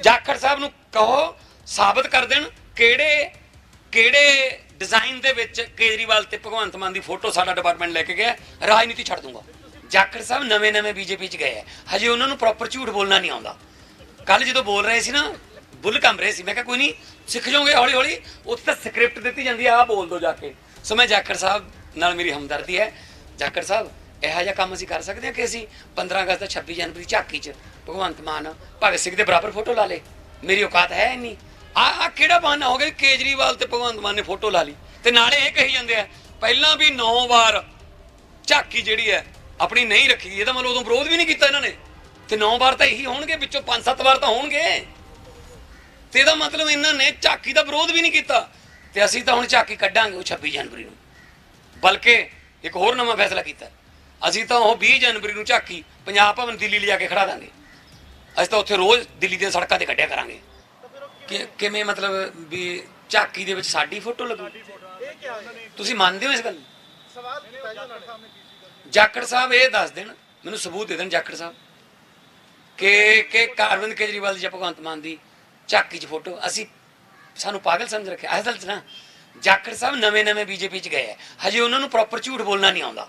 ਜਾਖੜ ਸਾਹਿਬ ਨੂੰ ਕਹੋ, ਸਾਬਤ ਕਰ ਦੇਣ ਕਿਹੜੇ ਕਿਹੜੇ ਡਿਜ਼ਾਈਨ ਦੇ ਵਿੱਚ ਕੇਜਰੀਵਾਲ ਤੇ ਭਗਵੰਤ ਮਾਨ ਦੀ ਫੋਟੋ ਸਾਡਾ ਡਿਪਾਰਟਮੈਂਟ ਲੈ ਕੇ ਗਿਆ, ਰਾਜਨੀਤੀ ਛੱਡ ਦੂੰਗਾ। ਜਾਖੜ ਸਾਹਿਬ ਨਵੇਂ ਨਵੇਂ ਬੀਜੇਪੀ ਚ ਗਏ ਆ। ਹਜੇ ਉਹਨਾਂ ਨੂੰ ਪ੍ਰੋਪਰ ਝੂਠ ਬੋਲਣਾ ਨਹੀਂ ਆਉਂਦਾ। ਕੱਲ ਜਦੋਂ ਬੋਲ ਰਹੇ ਸੀ ਨਾ, ਬੁੱਲ ਕੰਬ ਰਹੇ ਸੀ। ਮੈਂ ਕਿਹਾ, ਕੋਈ ਨਹੀਂ, ਸਿੱਖ ਜਾਓਗੇ ਹੌਲੀ ਹੌਲੀ ਉੱਥੇ ਤਾਂ ਸਕ੍ਰਿਪਟ ਦਿੱਤੀ ਜਾਂਦੀ ਆ, ਆਹ ਬੋਲ ਦੋ ਜਾ ਕੇ। ਸੋ ਮੈਂ ਜਾਖੜ ਸਾਹਿਬ ਨਾਲ ਮੇਰੀ ਹਮਦਰਦੀ ਹੈ। ਜਾਖੜ ਸਾਹਿਬ ਇਹੋ ਜਿਹਾ ਕੰਮ ਅਸੀਂ ਕਰ ਸਕਦੇ ਹਾਂ ਕਿ ਅਸੀਂ 15 ਅਗਸਤ ਤੇ 26 ਜਨਵਰੀ ਝਾਕੀ 'ਚ ਭਗਵੰਤ ਮਾਨ, ਭਗਤ ਸਿੰਘ ਦੇ ਬਰਾਬਰ ਫੋਟੋ ਲਾ ਲੇ ਮੇਰੀ ਔਕਾਤ ਹੈ ਹੀ ਨਹੀਂ ਆ ਆ ਕਿਹੜਾ ਬਹਾਨਾ ਹੋ ਗਿਆ ਕੇਜਰੀਵਾਲ ਤੇ ਭਗਵੰਤ ਮਾਨ ਨੇ ਫੋਟੋ ਲਾ ਲਈ? ਤੇ ਨਾਲੇ ਇਹ ਕਹੀ ਜਾਂਦੇ ਆ, ਪਹਿਲਾਂ ਵੀ 9 ਵਾਰ ਝਾਕੀ ਜਿਹੜੀ ਹੈ, ਆਪਣੀ ਨਹੀਂ ਰੱਖੀ ਇਹਦਾ ਮਤਲਬ ਉਦੋਂ ਵਿਰੋਧ ਵੀ ਨਹੀਂ ਕੀਤਾ ਇਹਨਾਂ ਨੇ। ਤੇ 9 ਵਾਰ ਤਾਂ ਇਹੀ ਹੋਣਗੇ, ਵਿੱਚੋਂ 5-7 ਵਾਰ ਤਾਂ ਹੋਣਗੇ। ਤੇ ਇਹਦਾ ਮਤਲਬ ਇਹਨਾਂ ਨੇ ਝਾਕੀ ਦਾ ਵਿਰੋਧ ਵੀ ਨਹੀਂ ਕੀਤਾ। ਤੇ ਅਸੀਂ ਤਾਂ ਹੁਣ ਝਾਕੀ ਕੱਢਾਂਗੇ ਉਹ 26 ਜਨਵਰੀ ਨੂੰ। ਬਲਕਿ ਇੱਕ ਹੋਰ ਨਵਾਂ ਫੈਸਲਾ ਕੀਤਾ। ਅਸੀਂ ਤਾਂ ਉਹ 20 ਜਨਵਰੀ ਨੂੰ ਝਾਕੀ ਪੰਜਾਬ ਭਵਨ ਦਿੱਲੀ ਲਿਜਾ ਕੇ ਖੜਾ ਦਾਂਗੇ। ਅਸੀਂ ਤਾਂ ਉੱਥੇ ਰੋਜ਼ ਦਿੱਲੀ ਦੀਆਂ ਸੜਕਾਂ ਤੇ ਕੱਢਿਆ ਕਰਾਂਗੇ। ਕਿ ਕਿਵੇਂ ਮਤਲਬ ਵੀ ਝਾਕੀ ਦੇ ਵਿੱਚ ਸਾਡੀ ਫੋਟੋ ਲੱਗੂ? ਤੁਸੀਂ ਮੰਨਦੇ ਹੋ ਇਸ ਗੱਲ? ਨੂੰ? ਜਾਖੜ ਸਾਹਿਬ ਇਹ ਦੱਸ ਦੇਣ, ਮੈਨੂੰ ਸਬੂਤ ਦੇ ਦੇਣ ਜਾਖੜ ਸਾਹਿਬ, ਕਿ ਕਿ ਅਰਵਿੰਦ ਕੇਜਰੀਵਾਲ ਦੀ ਜਾਂ ਭਗਵੰਤ ਮਾਨ ਦੀ ਝਾਕੀ 'ਚ ਫੋਟੋ, ਅਸੀਂ ਸਾਨੂੰ ਪਾਗਲ ਸਮਝ ਰੱਖਿਆ। ਅਸਲ 'ਚ ਨਾ, ਜਾਖੜ ਸਾਹਿਬ ਨਵੇਂ ਨਵੇਂ ਬੀਜੇਪੀ 'ਚ ਗਏ ਆ। ਹਜੇ ਉਹਨਾਂ ਨੂੰ ਪ੍ਰੋਪਰ ਝੂਠ ਬੋਲਣਾ ਨਹੀਂ ਆਉਂਦਾ।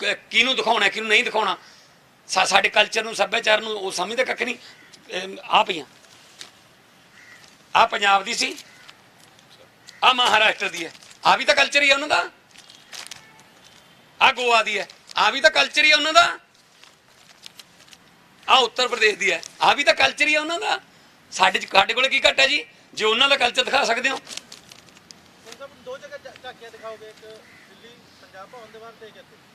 ਕਿਹਨੂੰ ਦਿਖਾਉਣਾ, ਕਿਹਨੂੰ ਨਹੀਂ ਦਿਖਾਉਣਾ? ਸਾਡੇ ਕਲਚਰ ਨੂੰ, ਸੱਭਿਆਚਾਰ ਨੂੰ ਉਹ ਸਮਝਦੇ ਕੱਖ ਨਹੀਂ। ਆ ਪਈਆਂ। ਆ ਪੰਜਾਬ ਦੀ ਸੀ। ਆ ਮਹਾਰਾਸ਼ਟਰ ਦੀ ਹੈ। ਆ ਵੀ ਤਾਂ ਕਲਚਰ ਹੀ ਹੈ ਉਹਨਾਂ ਦਾ। ਆ ਗੋਆ ਦੀ ਹੈ। ਆ ਵੀ ਤਾਂ ਕਲਚਰ ਹੀ ਹੈ ਉਹਨਾਂ ਦਾ। ਆ ਉੱਤਰ ਪ੍ਰਦੇਸ਼ ਦੀ ਹੈ। ਆ ਵੀ ਤਾਂ ਕਲਚਰ ਹੀ ਹੈ ਉਹਨਾਂ ਦਾ। ਸਾਡੇ ਚ ਸਾਡੇ ਕੋਲ ਕੀ ਘੱਟ ਹੈ ਜੀ? ਜੇ ਉਹਨਾਂ ਦਾ ਕਲਚਰ ਦਿਖਾ ਸਕਦੇ ਹੋ। ਦੋ ਜਗ੍ਹਾ ਝਾਕੀਆਂ ਦਿਖਾਓਗੇ, ਇੱਕ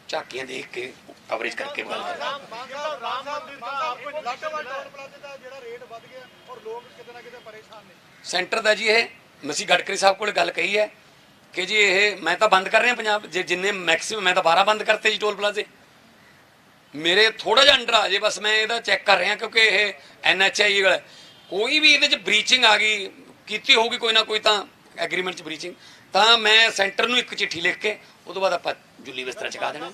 ਝਾਕੀਆਂ ਦੇਖ ਕੇ ਕਵਰੇਜ ਕਰਕੇ ਨੇ ਸੈਂਟਰ ਦਾ ਜੀ ਇਹ ਮਸੀ ਗਡਕਰੀ ਸਾਹਿਬ ਕੋਲ ਗੱਲ ਕਹੀ ਹੈ ਕਿ ਜੀ ਇਹ ਮੈਂ ਤਾਂ ਬੰਦ ਕਰ ਰਿਹਾ ਪੰਜਾਬ ਜੇ ਜਿੰਨੇ ਮੈਕਸਿਮਮ ਮੈਂ ਤਾਂ 12 ਬੰਦ ਕਰਤੇ ਜੀ ਟੋਲ ਪਲਾਜ਼ੇ। ਮੇਰੇ ਥੋੜਾ ਜਿਹਾ ਅੰਡਰ ਆ ਜੇ ਬਸ ਮੈਂ ਇਹਦਾ ਚੈੱਕ ਕਰ ਰਿਹਾ ਕਿਉਂਕਿ ਇਹ ਐਨਐਚਆਈ ਵਾਲਾ ਕੋਈ ਵੀ ਇਹਦੇ ਚ ਬ੍ਰੀਚਿੰਗ ਆ ਗਈ ਕੀਤੀ ਹੋਊਗੀ ਕੋਈ ਨਾ ਕੋਈ ਤਾਂ ਐਗਰੀਮੈਂਟ ਚ ਬ੍ਰੀਚਿੰਗ ਤਾਂ ਮੈਂ ਸੈਂਟਰ ਨੂੰ ਇੱਕ ਚਿੱਠੀ ਲਿਖ ਕੇ ਤੋਂ ਬਾਅਦ ਆਪਾਂ ਜੁਲੀ ਬਿਸਤਰਾ ਚਕਾ ਦੇਣਾ।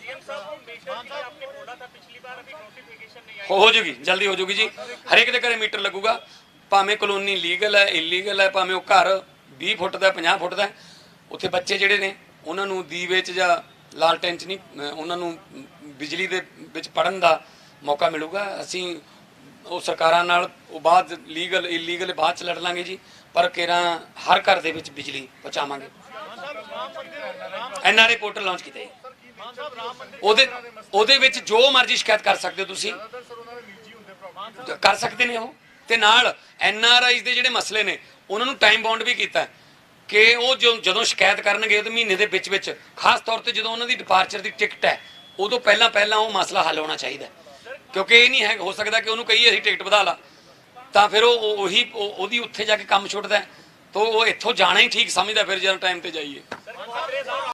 ਹੋ ਹੋ ਜੂਗੀ ਜਲਦੀ ਹੋ ਜੂਗੀ ਜੀ। ਹਰੇਕ ਦੇ ਘਰੇ ਮੀਟਰ ਲੱਗੂਗਾ। ਭਾਵੇਂ ਕਲੋਨੀ ਲੀਗਲ ਹੈ ਇਲੀਗਲ ਹੈ ਭਾਵੇਂ ਉਹ ਘਰ 20 ਫੁੱਟ ਦਾ 50 ਫੁੱਟ ਦਾ ਉੱਥੇ ਬੱਚੇ ਜਿਹੜੇ ਨੇ ਉਹਨਾਂ ਨੂੰ ਦੀਵੇ 'ਚ ਜਾਂ ਲਾਲਟੈਨ 'ਚ ਨਹੀਂ ਉਹਨਾਂ ਨੂੰ ਬਿਜਲੀ ਦੇ ਵਿੱਚ ਪੜਨ ਦਾ ਮੌਕਾ ਮਿਲੂਗਾ। ਅਸੀਂ ਉਹ ਸਰਕਾਰਾਂ ਨਾਲ ਉਹ ਬਾਅਦ ਲੀਗਲ ਇਲੀਗਲ ਬਾਅਦ 'ਚ ਲੜ ਲਾਂਗੇ ਜੀ। ਪਰ ਕੇਰਾਂ ਹਰ ਘਰ ਦੇ ਵਿੱਚ ਬਿਜਲੀ ਪਹੁੰਚਾਵਾਂਗੇ। ਐਨਆਰਏ ਪੋਰਟਲ ਲਾਂਚ ਕੀਤਾ ਜੀ। ਉਹਦੇ ਉਹਦੇ ਵਿੱਚ ਜੋ ਮਰਜ਼ੀ ਸ਼ਿਕਾਇਤ ਕਰ ਸਕਦੇ ਹੋ ਤੁਸੀਂ। ਕਰ ਸਕਦੇ ਨੇ ਉਹ। ਤੇ ਨਾਲ ਐਨਆਰਆਈਜ਼ ਦੇ ਜਿਹੜੇ ਮਸਲੇ ਨੇ, ਉਹਨਾਂ ਨੂੰ ਟਾਈਮ ਬਾਉਂਡ ਵੀ ਕੀਤਾ। ਕਿ ਉਹ ਜਦੋਂ ਸ਼ਿਕਾਇਤ ਕਰਨਗੇ ਉਹਦੇ ਮਹੀਨੇ ਦੇ ਵਿੱਚ ਵਿੱਚ। ਖਾਸ ਤੌਰ ਤੇ ਜਦੋਂ ਉਹਨਾਂ ਦੀ ਡਿਪਾਰਚਰ ਦੀ ਟਿਕਟ ਹੈ, ਉਦੋਂ ਪਹਿਲਾਂ ਪਹਿਲਾਂ ਉਹ ਮਸਲਾ ਹੱਲ ਹੋਣਾ ਚਾਹੀਦਾ ਕਿਉਂਕਿ ਇਹ ਨਹੀਂ ਹੈ, ਹੋ ਸਕਦਾ ਕਿ ਉਹਨੂੰ ਕਹੀਏ ਅਸੀਂ ਟਿਕਟ ਵਧਾ ਲਾ। ਤਾਂ ਫਿਰ ਉਹ ਉਹੀ ਉਹਦੀ ਉੱਥੇ ਜਾ ਕੇ ਕੰਮ ਛੁੱਟਦਾ ਤੋ ਉਹ ਇੱਥੋਂ ਜਾਣਾ ਹੀ ਠੀਕ ਸਮਝਦਾ ਫਿਰ ਜਦੋਂ ਟਾਈਮ ਤੇ ਜਾਈਏ।